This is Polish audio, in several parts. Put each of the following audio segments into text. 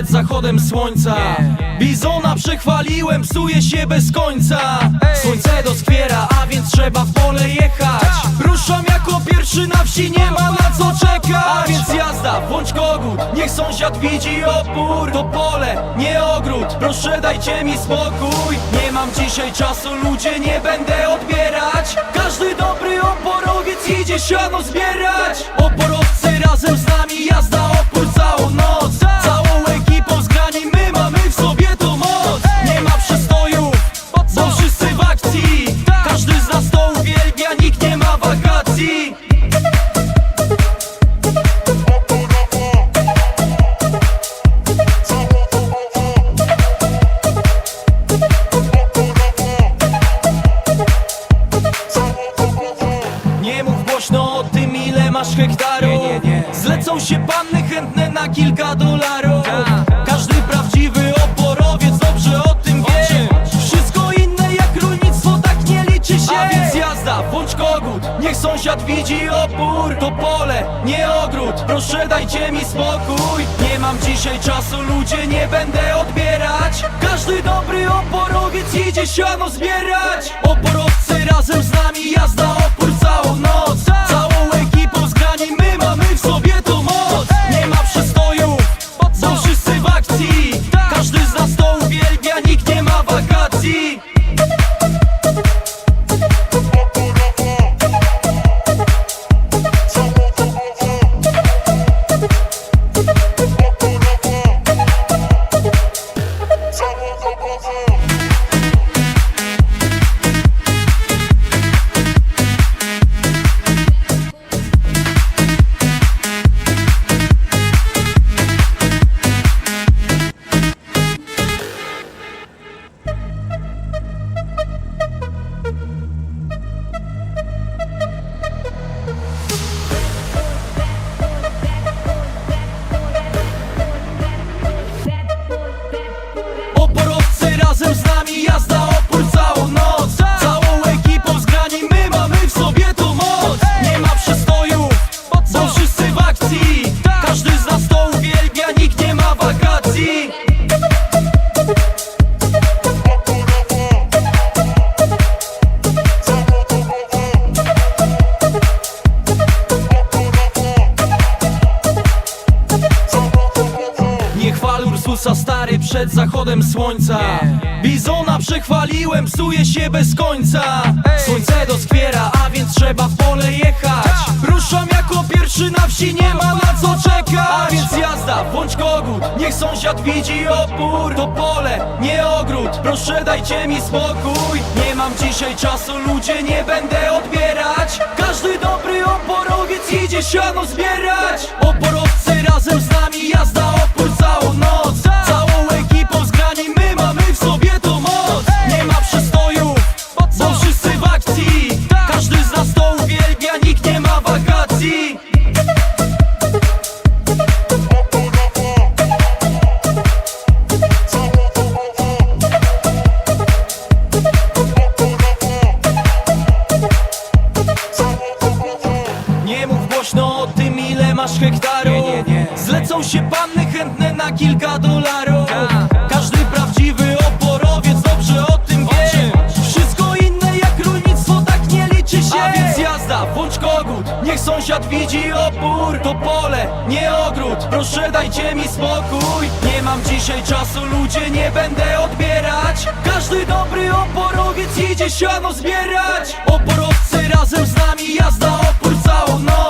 przed zachodem słońca. Bizona przechwaliłem, psuje się bez końca. Słońce doskwiera, a więc trzeba w pole jechać. Ruszam jako pierwszy na wsi, nie ma na co czekać. A więc jazda, bądź kogut, niech sąsiad widzi opór. To pole, nie ogród, proszę dajcie mi spokój. Nie mam dzisiaj czasu, ludzie, nie będę odbierać. Każdy dobry oporowiec idzie siano zbierać. Oporowcy razem z nami, jazda opór całą noc widzi opór To pole, nie ogród, proszę dajcie mi spokój. Nie mam dzisiaj czasu ludzie, nie będę odbierać. Każdy dobry oporowiec idzie siano zbierać. Oporowcy razem z nami, jazda opór całą noc. Całą Ursusa stary przed zachodem słońca. Bizona przechwaliłem, psuje się bez końca. Słońce doskwiera, a więc trzeba w pole jechać. Ruszam jako pierwszy na wsi, nie ma na co czekać. A więc jazda, bądź kogut, niech sąsiad widzi opór. To pole, nie ogród, proszę dajcie mi spokój. Nie mam dzisiaj czasu, ludzie, nie będę odbierać. Każdy dobry oporowiec idzie siano zbierać. Oporowcy masz hektarów Zlecą się panny chętne na kilka dolarów. Każdy prawdziwy oporowiec dobrze o tym wie. Wszystko inne jak rolnictwo tak nie liczy się. A więc jazda, bądź kogut, niech sąsiad widzi opór. To pole, nie ogród, proszę dajcie mi spokój. Nie mam dzisiaj czasu ludzie, nie będę odbierać. Każdy dobry oporowiec idzie siano zbierać. Oporowcy razem z nami, jazda opór całą noc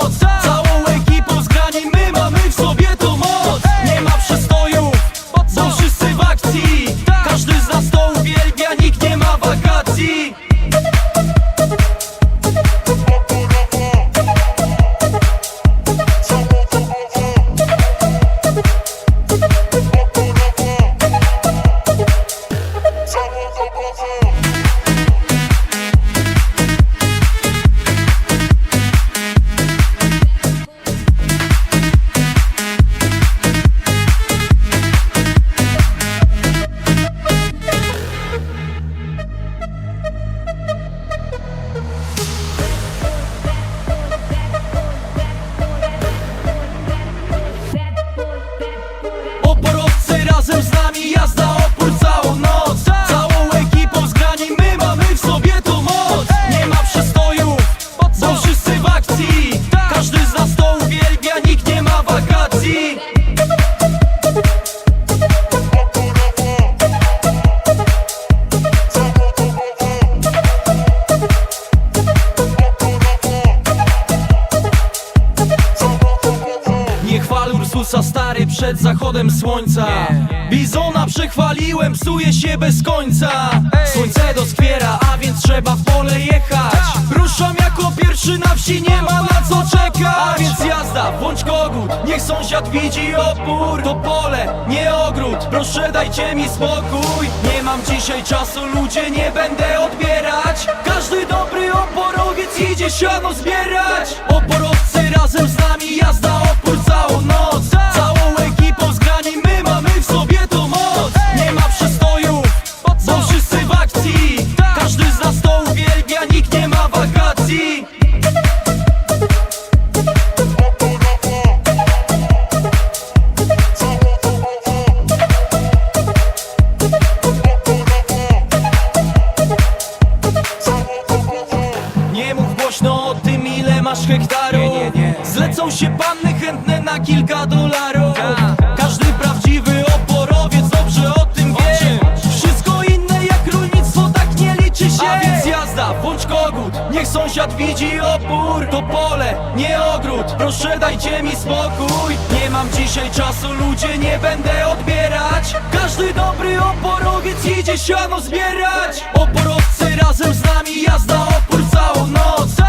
przed zachodem słońca. Bizona przechwaliłem, psuje się bez końca. Słońce doskwiera, a więc trzeba w pole jechać. Ruszam jako pierwszy na wsi, nie ma na co czekać. A więc jazda, bądź kogut, niech sąsiad widzi opór. To pole, nie ogród, proszę dajcie mi spokój. Nie mam dzisiaj czasu, ludzie, nie będę odbierać. Każdy dobry oporowiec idzie siano zbierać. Oporowcy razem z nami, jazda Się panny chętne na kilka dolarów. Każdy prawdziwy oporowiec dobrze o tym wie. Wszystko inne jak rolnictwo tak nie liczy się. A więc jazda, bądź kogut, niech sąsiad widzi opór. To pole, nie ogród, proszę dajcie mi spokój. Nie mam dzisiaj czasu, ludzie, nie będę odbierać. Każdy dobry oporowiec idzie siano zbierać. Oporowcy razem z nami, jazda opór całą noc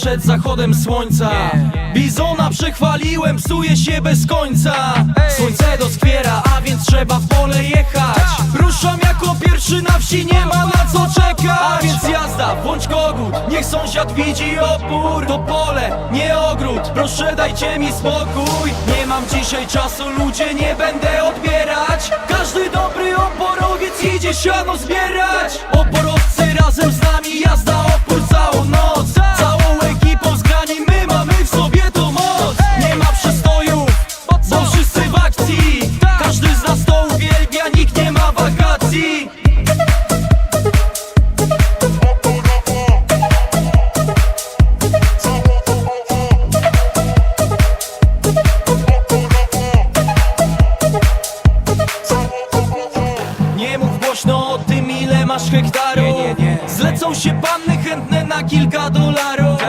przed zachodem słońca. Bizona przechwaliłem, psuje się bez końca. Słońce doskwiera, a więc trzeba w pole jechać. Ruszam jako pierwszy na wsi, nie ma na co czekać. A więc jazda, bądź kogut, niech sąsiad widzi opór. To pole, nie ogród, proszę dajcie mi spokój. Nie mam dzisiaj czasu, ludzie, nie będę odbierać. Każdy dobry oporowiec idzie siano zbierać. Oporowcy masz hektarów Zlecą się panny chętne na kilka dolarów.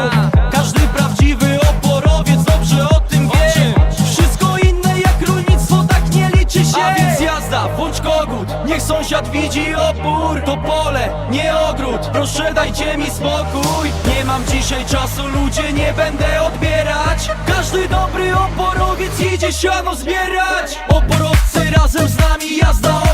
Każdy prawdziwy oporowiec dobrze o tym wie. Wszystko inne jak rolnictwo tak nie liczy się. A więc jazda, bądź kogut, niech sąsiad widzi opór. To pole, nie ogród, proszę dajcie mi spokój. Nie mam dzisiaj czasu, ludzie, nie będę odbierać. Każdy dobry oporowiec idzie siano zbierać. Oporowcy razem z nami, jazda